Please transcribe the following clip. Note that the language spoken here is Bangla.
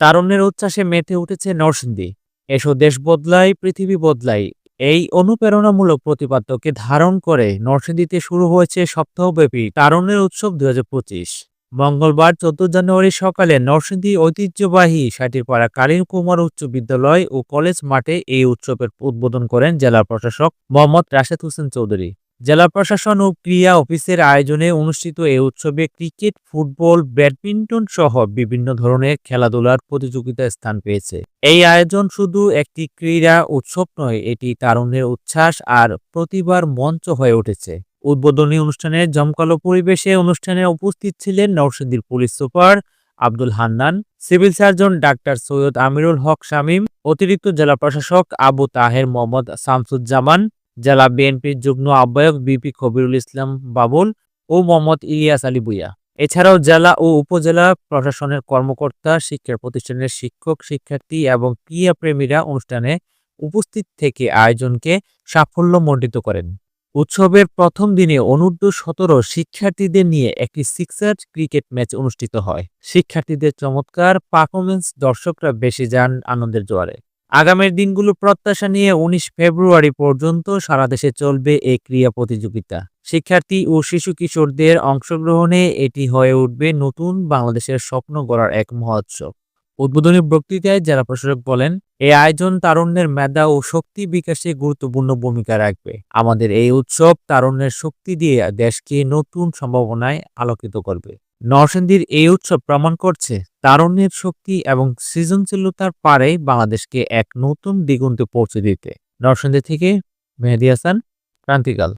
তারুণ্যের উচ্ছ্বাসে মেতে উঠেছে নরসিংদী। এসো দেশ বদলাই, পৃথিবী বদলাই। এই অনুপ্রেরণামূলক প্রতিপাদ্যকে ধারণ করে নরসিংদীতে শুরু হয়েছে সপ্তাহব্যাপী তারুণ্যের উৎসব দুই হাজার পঁচিশ। মঙ্গলবার চোদ্দ জানুয়ারি সকালে নরসিংদী ঐতিহ্যবাহী সাটিরপাড়া কালীন কুমার উচ্চ বিদ্যালয় ও কলেজ মাঠে এই উৎসবের উদ্বোধন করেন জেলা প্রশাসক মোহাম্মদ রাশেদ হোসেন চৌধুরী। জেলা প্রশাসন ও ক্রীড়া অফিসের আয়োজনে অনুষ্ঠিত এই উৎসবে ক্রিকেট, ফুটবল, ব্যাডমিন্টন সহ বিভিন্ন ধরনের খেলাধুলার প্রতিযোগিতা স্থান পেয়েছে। এই আয়োজন শুধু একটি ক্রীড়া উৎসব নয়, এটি তারুণ্যের উচ্ছ্বাস আর প্রতিভার মঞ্চ হয়ে উঠেছে। উদ্বোধনী অনুষ্ঠানে জমকালো পরিবেশে অনুষ্ঠানে উপস্থিত ছিলেন নরসিংদীর police super Abdul Hannan, civil surgeon doctor Syed Amirul Haque Shamim, অতিরিক্ত জেলা প্রশাসক আবু তাহের মোহাম্মদ শামসুজ্জামান জেলা বিএনপির যুগ্ম আহ্বায়ক বিপি কবিরুল ইসলাম বাবুল ও মোহাম্মদ ইলিয়াস আলী বুইয়া এছাড়াও জেলা ও উপজেলা প্রশাসনের কর্মকর্তা, শিক্ষা প্রতিষ্ঠানের শিক্ষক, শিক্ষার্থী এবং ক্রীড়াপ্রেমীরা অনুষ্ঠানে উপস্থিত থেকে আয়োজনকে সাফল্যমণ্ডিত করেন। উৎসবের প্রথম দিনে অনূর্ধ্ব সতেরো শিক্ষার্থীদের নিয়ে একটি সিক্সার ক্রিকেট ম্যাচ অনুষ্ঠিত হয়। শিক্ষার্থীদের চমৎকার পারফরমেন্স দর্শকরা বেশি যান আনন্দের জোয়ারে। আগামীর দিনগুলো প্রত্যাশা নিয়ে উনিশ ফেব্রুয়ারি পর্যন্ত সারা দেশে চলবে এই ক্রীড়া প্রতিযোগিতা। শিক্ষার্থী ও শিশু কিশোরদের অংশগ্রহণে এটি হয়ে উঠবে নতুন বাংলাদেশের স্বপ্ন গড়ার এক মহোৎসব। উদ্বোধনী বক্তৃতায় জেলা প্রশাসক বলেন এই আয়োজন তারুণ্যের মেধা ও শক্তি বিকাশে গুরুত্বপূর্ণ ভূমিকা রাখবে। আমাদের এই উৎসব তারুণ্যের শক্তি দিয়ে দেশকে নতুন সম্ভাবনায় আলোকিত করবে। নরসিংদীর এই উৎসব প্রমাণ করছে তারুণ্যের শক্তি এবং সৃজনশীলতার পারে বাংলাদেশকে এক নতুন দিগন্তে পৌঁছে দিতে। নরসিংদী থেকে মেহেদি হাসান, ক্রান্তিকাল।